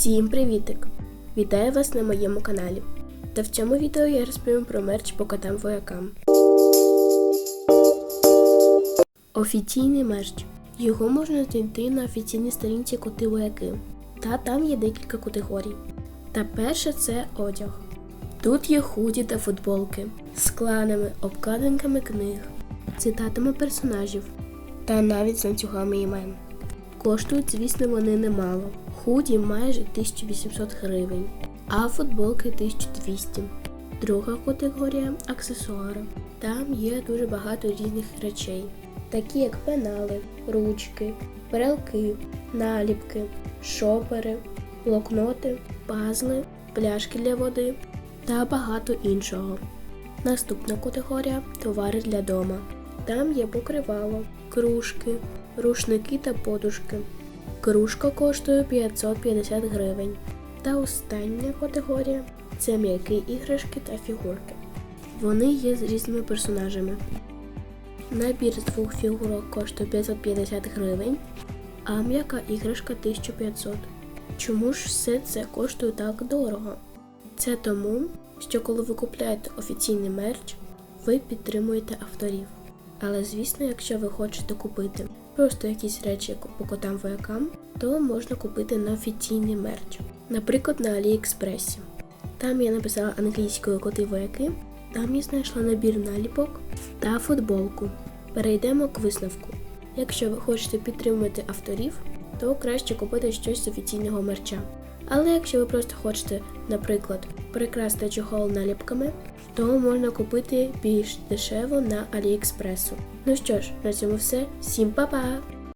Всім привітик! Вітаю вас на моєму каналі. Та в цьому відео я розповім про мерч по котам воякам. Офіційний мерч. Його можна знайти на офіційній сторінці коти вояки. Та там є декілька категорій. Та перше це одяг. Тут є худі та футболки з кланами, обкладинками книг, цитатами персонажів та навіть з ланцюгами імен. Коштують, звісно, вони немало. Худі майже 1800 гривень, а футболки 1200. Друга категорія аксесуари. Там є дуже багато різних речей, такі як пенали, ручки, перелки, наліпки, шопери, блокноти, пазли, пляшки для води та багато іншого. Наступна категорія товари для дома. Там є покривало, кружки, рушники та подушки. Кружка коштує 550 гривень. Та остання категорія це м'які іграшки та фігурки. Вони є з різними персонажами. Набір з двох фігурок коштує 550 гривень, а м'яка іграшка 1500. Чому ж все це коштує так дорого? Це тому, що коли ви купляєте офіційний мерч, ви підтримуєте авторів. Але звісно, якщо ви хочете купити просто якісь речі по котам воякам, то можна купити на офіційний мерч, наприклад, на Аліекспресі. Там я написала англійською коти вояки, там я знайшла набір наліпок та футболку. Перейдемо к висновку. Якщо ви хочете підтримувати авторів, то краще купити щось з офіційного мерча. Але якщо ви просто хочете, наприклад, прикрасти чохол наліпками, то можна купити більш дешево на Аліекспресу. Ну що ж, на цьому все. Всім па-па!